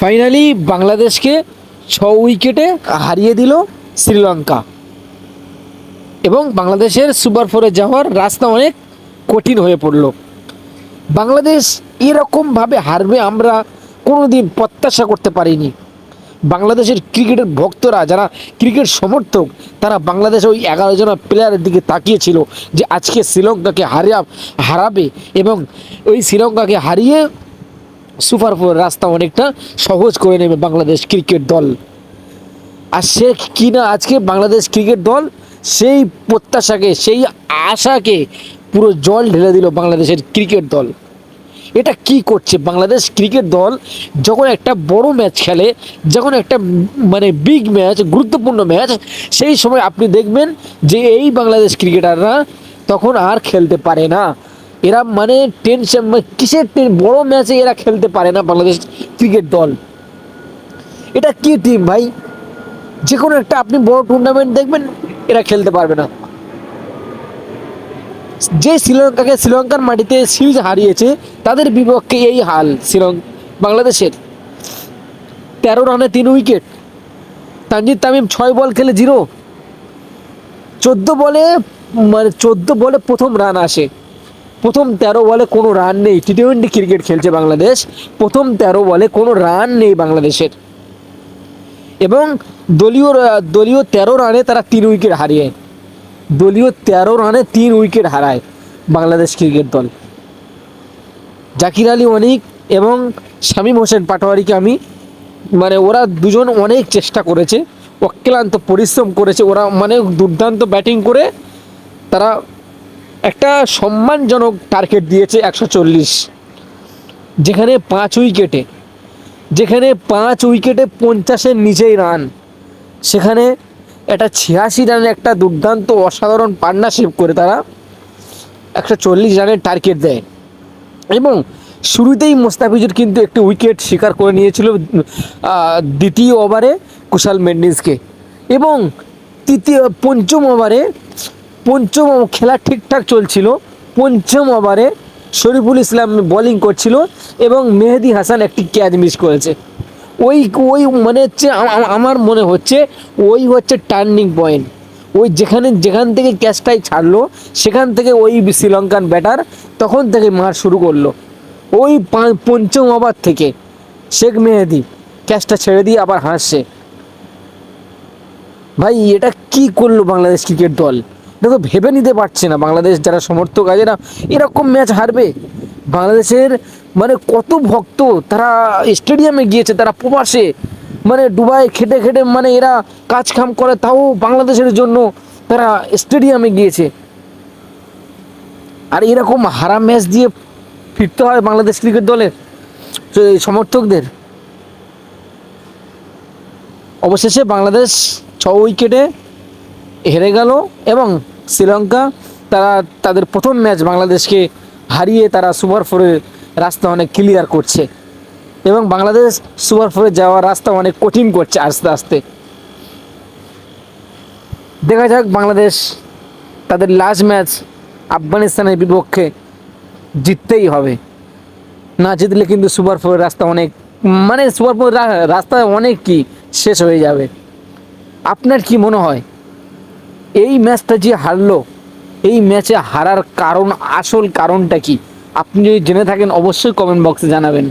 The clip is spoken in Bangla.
ফাইনালি বাংলাদেশকে ছ উইকেটে হারিয়ে দিল শ্রীলঙ্কা। এবং বাংলাদেশের সুপার ফোরে যাওয়ার রাস্তা অনেক কঠিন হয়ে পড়ল। বাংলাদেশ এরকমভাবে হারবে আমরা কোনোদিন প্রত্যাশা করতে পারিনি। বাংলাদেশের ক্রিকেটের ভক্তরা, যারা ক্রিকেট সমর্থক, তারা বাংলাদেশ ওই এগারো জন প্লেয়ারের দিকে তাকিয়েছিল যে আজকে শ্রীলঙ্কাকে হারিয়া হারাবে এবং ওই শ্রীলঙ্কাকে হারিয়ে সুপার ফোর রাস্তা অনেকটা সহজ করে নেবে বাংলাদেশ ক্রিকেট দল। আর সে কিনা আজকে বাংলাদেশ ক্রিকেট দল সেই প্রত্যাশাকে, সেই আশাকে পুরো জল ঢেলে দিল বাংলাদেশের ক্রিকেট দল। এটা কি করছে? বাংলাদেশ ক্রিকেট দল যখন একটা বড় ম্যাচ খেলে, যখন একটা মানে বিগ ম্যাচ, গুরুত্বপূর্ণ ম্যাচ, সেই সময় আপনি দেখবেন যে এই বাংলাদেশ ক্রিকেটাররা তখন আর খেলতে পারে না। এরা মানে টেনশন কিসের টেন- বড় ম্যাচে এরা খেলতে পারে না বাংলাদেশ ক্রিকেট দল। এটা কি টিম ভাই? যে কোনো একটা আপনি বড় টুর্নামেন্ট দেখবেন, এরা খেলতে পারবে না। যে শ্রীলঙ্কাকে শ্রীলঙ্কার মাটিতে সিরিজ হারিয়েছে, তাদের বিপক্ষে এই হাল শ্রীলঙ্কা বাংলাদেশের। তেরো রানে তিন উইকেট তানজিদ তামিম ছয় বল খেলে জিরো চোদ্দ বলে মানে চোদ্দ বলে প্রথম রান আসে। প্রথম তেরো বলে কোনো রান নেই। টি টোয়েন্টি ক্রিকেট খেলছে বাংলাদেশ। প্রথম তেরো বলে কোনো রান নেই বাংলাদেশের। এবং দলীয় দলীয় তেরো রানে তারা তিন উইকেট হারিয়ে। দলীয় তেরো রানে তিন উইকেট হারায় বাংলাদেশ ক্রিকেট দল। জাকির আলী অনিক এবং শামীম হোসেন পাটোয়ারিকে আমি মানে ওরা দুজন অনেক চেষ্টা করেছে। অক্লান্ত পরিশ্রম করেছে। ওরা মানে দুর্দান্ত ব্যাটিং করে তারা একটা সম্মানজনক টার্গেট দিয়েছে একশো চল্লিশ। যেখানে পাঁচ উইকেটে, যেখানে পাঁচ উইকেটে পঞ্চাশের নিচেই রান সেখানে একটা ছিয়াশি রানের একটা দুর্দান্ত অসাধারণ পার্টনারশিপ করে তারা একশো চল্লিশ রানের টার্গেট দেয়। এবং শুরুতেই মোস্তাফিজুর কিন্তু একটি উইকেট শিকার করে নিয়েছিল দ্বিতীয় ওভারে কুশাল মেন্ডিসকে। এবং তৃতীয়, পঞ্চম ওভারে পঞ্চম খেলা ঠিকঠাক চলছিল। পঞ্চম ওভারে শরীফুল ইসলাম বোলিং করছিল এবং মেহেদি হাসান একটি ক্যাচ মিস করেছে। ওই ওই মানে হচ্ছে আমার মনে হচ্ছে ওই হচ্ছে টার্নিং পয়েন্ট ওই যেখানে, যেখান থেকে ক্যাচটাই ছাড়লো, সেখান থেকে ওই শ্রীলঙ্কান ব্যাটার তখন থেকে মার শুরু করল। ওই পঞ্চম ওভার থেকে শেখ মেহেদি ক্যাচটা ছেড়ে দিয়ে আবার হাসছে। ভাই, এটা কি করল বাংলাদেশ ক্রিকেট দল? এটা তো ভেবে নিতে পারছে না বাংলাদেশ যারা সমর্থক আছে না, এরকম ম্যাচ হারবে? বাংলাদেশের মানে কত ভক্ত তারা স্টেডিয়ামে গিয়েছে, তারা প্রবাসে মানে দুবাই খেটে খেটে মানে এরা কাজ কাম করে, তাও বাংলাদেশের জন্য তারা স্টেডিয়ামে গিয়েছে। আর এরকম হারা ম্যাচ দিয়ে ফিরতে হয় বাংলাদেশ ক্রিকেট দলের সমর্থকদের। অবশেষে বাংলাদেশ ছ উইকেটে হেরে গেল এবং শ্রীলঙ্কা, তারা তাদের প্রথম ম্যাচ বাংলাদেশকে হারিয়ে তারা সুপার ফোরের রাস্তা অনেক ক্লিয়ার করছে। এবং বাংলাদেশ সুপার ফোরে যাওয়ার রাস্তা অনেক কঠিন করছে আস্তে আস্তে। দেখা যাক বাংলাদেশ তাদের লাস্ট ম্যাচ আফগানিস্তানের বিপক্ষে জিততেই হবে। না জিতলে কিন্তু সুপার ফোরের রাস্তা অনেক মানে সুপার ফোর রাস্তা অনেক কি শেষ হয়ে যাবে। আপনার কি মনে হয়? এই ম্যাচটা যে হারলো, এই ম্যাচে হারার কারণ, আসল কারণটা কি? আপনি যদি জেনে থাকেন, অবশ্যই কমেন্ট বক্সে জানাবেন।